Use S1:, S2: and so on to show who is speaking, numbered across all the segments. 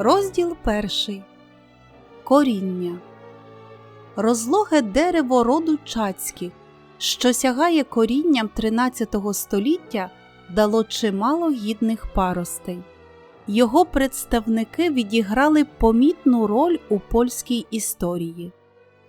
S1: Розділ перший. Коріння. Розлоге дерево роду чацьких, що сягає корінням 13 століття, дало чимало гідних паростей. Його представники відіграли помітну роль у польській історії.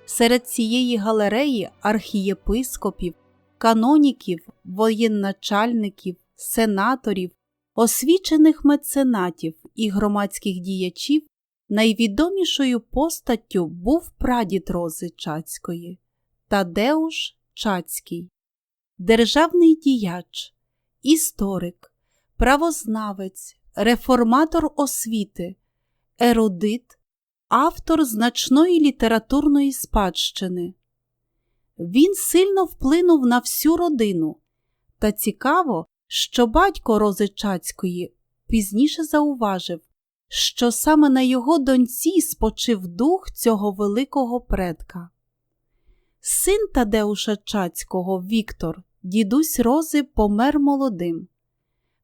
S1: Серед цієї галереї архієпископів, каноніків, воєнначальників, сенаторів, освічених меценатів і громадських діячів найвідомішою постаттю був прадід Рози Чацької Тадеуш Чацький, державний діяч, історик, правознавець, реформатор освіти, ерудит, автор значної літературної спадщини. Він сильно вплинув на всю родину, та цікаво, що батько Рози пізніше зауважив, що саме на його доньці спочив дух цього великого предка. Син Тадеуша Чацького Віктор, дідусь Рози, помер молодим,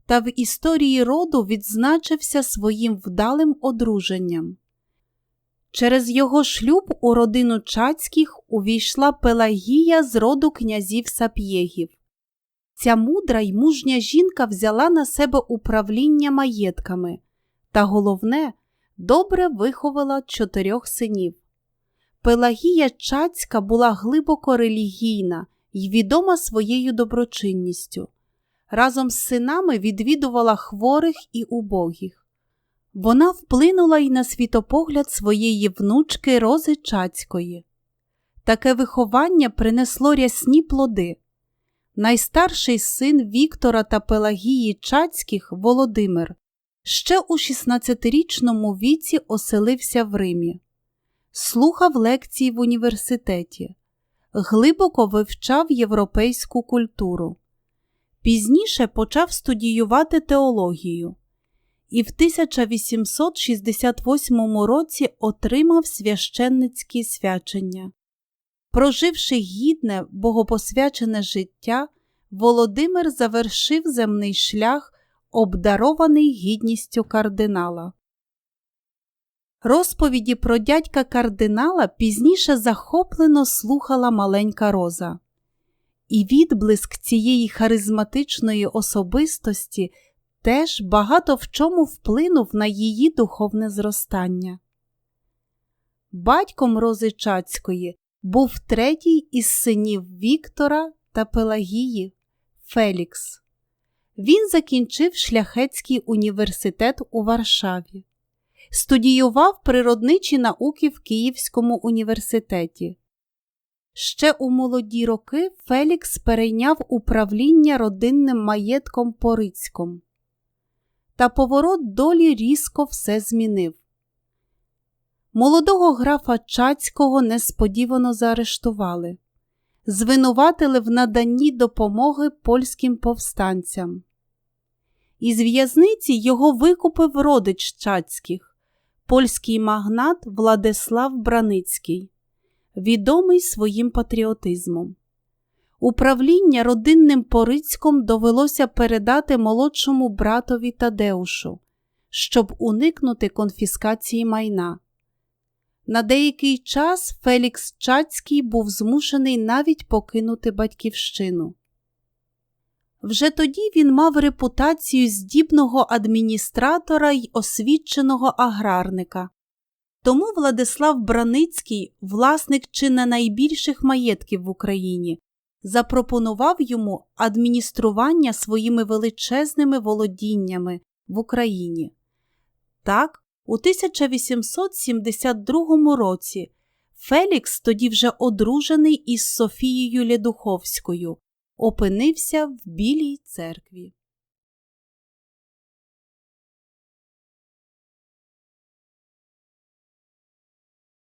S1: та в історії роду відзначився своїм вдалим одруженням. Через його шлюб у родину Чацьких увійшла Пелагія з роду князів Сап'єгів. Ця мудра й мужня жінка взяла на себе управління маєтками та, головне, добре виховала чотирьох синів. Пелагія Чацька була глибоко релігійна й відома своєю доброчинністю. Разом з синами відвідувала хворих і убогих. Вона вплинула й на світопогляд своєї внучки Рози Чацької. Таке виховання принесло рясні плоди. Найстарший син Віктора та Пелагії Чацьких Володимир ще у 16-річному віці оселився в Римі, слухав лекції в університеті, глибоко вивчав європейську культуру. Пізніше почав студіювати теологію і в 1868 році отримав священницькі свячення. Проживши гідне, богопосвячене життя, Володимир завершив земний шлях, обдарований гідністю кардинала. Розповіді про дядька кардинала пізніше захоплено слухала маленька роза, і відблиск цієї харизматичної особистості теж багато в чому вплинув на її духовне зростання. Батьком Рози Чацької був третій із синів Віктора та Пелагії Фелікс. Він закінчив шляхетський університет у Варшаві, студіював природничі науки в Київському університеті. Ще у молоді роки Фелікс перейняв управління родинним маєтком Порицьком. Та поворот долі різко все змінив. Молодого графа Чацького несподівано заарештували, звинуватили в наданні допомоги польським повстанцям. Із в'язниці його викупив родич Чацьких, польський магнат Владислав Браницький, відомий своїм патріотизмом. Управління родинним Порицьком довелося передати молодшому братові Тадеушу, щоб уникнути конфіскації майна. На деякий час Фелікс Чацький був змушений навіть покинути батьківщину. Вже тоді він мав репутацію здібного адміністратора й освіченого аграрника. Тому Владислав Браницький, власник чи не найбільших маєтків в Україні, запропонував йому адміністрування своїми величезними володіннями в Україні. Так, у 1872 році Фелікс, тоді вже одружений із Софією Лєдуховською, опинився в Білій церкві.